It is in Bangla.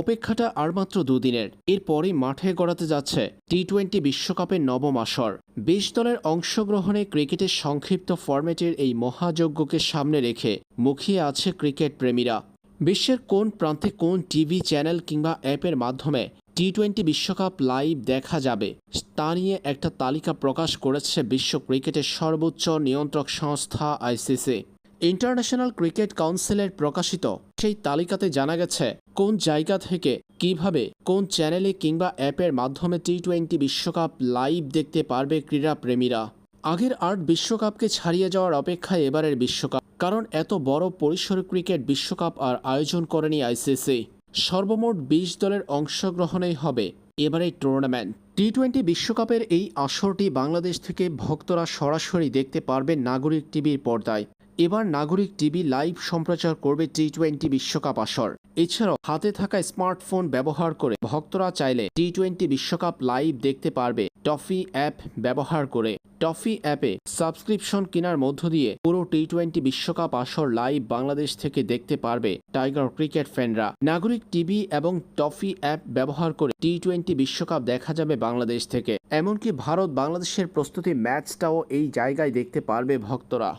অপেক্ষাটা আর মাত্র দুদিনের। এরপরই মাঠে গড়াতে যাচ্ছে টি টোয়েন্টি বিশ্বকাপের নবম আসর। বিশ দলের অংশগ্রহণে ক্রিকেটের সংক্ষিপ্ত ফরম্যাটের এই মহাযজ্ঞকে সামনে রেখে মুখিয়ে আছে ক্রিকেট প্রেমীরা। বিশ্বের কোন প্রান্তে কোন টিভি চ্যানেল কিংবা অ্যাপের মাধ্যমে টি টোয়েন্টি বিশ্বকাপ লাইভ দেখা যাবে, তা নিয়ে একটা তালিকা প্রকাশ করেছে বিশ্ব ক্রিকেটের সর্বোচ্চ নিয়ন্ত্রক সংস্থা আইসিসি। ইন্টারন্যাশনাল ক্রিকেট কাউন্সিলের প্রকাশিত সেই তালিকাতে জানা গেছে কোন জায়গা থেকে কীভাবে কোন চ্যানেলে কিংবা অ্যাপের মাধ্যমে টি টোয়েন্টি বিশ্বকাপ লাইভ দেখতে পারবে ক্রীড়াপ্রেমীরা আগের আট বিশ্বকাপকে ছাড়িয়ে যাওয়ার অপেক্ষায় এবারের বিশ্বকাপ, কারণ এত বড় পরিসর ক্রিকেট বিশ্বকাপ আর আয়োজন করেনি আইসিসি সর্বমোট বিশ দলের অংশগ্রহণেই হবে এবারের টুর্নামেন্ট টি টোয়েন্টি বিশ্বকাপের এই আসরটি বাংলাদেশ থেকে ভক্তরা সরাসরি দেখতে পারবে নাগরিক টিভির পর্দায়। এবার নাগরিক টিভি লাইভ সম্প্রচার করবে টি টোয়েন্টি বিশ্বকাপ আসর। এছাড়াও হাতে থাকা স্মার্টফোন ব্যবহার করে ভক্তরা চাইলে টি টোয়েন্টি বিশ্বকাপ লাইভ দেখতে পারবে টফি অ্যাপ ব্যবহার করে। টফি অ্যাপে সাবস্ক্রিপশন কেনার মধ্য দিয়ে পুরো টি টোয়েন্টি বিশ্বকাপ আসর লাইভ বাংলাদেশ থেকে দেখতে পারবে টাইগার ক্রিকেট ফ্যানরা। নাগরিক টিভি এবং টফি অ্যাপ ব্যবহার করে টি টোয়েন্টি বিশ্বকাপ দেখা যাবে বাংলাদেশ থেকে। এমনকি ভারত বাংলাদেশের প্রস্তুতি ম্যাচটাও এই জায়গায় দেখতে পারবে ভক্তরা।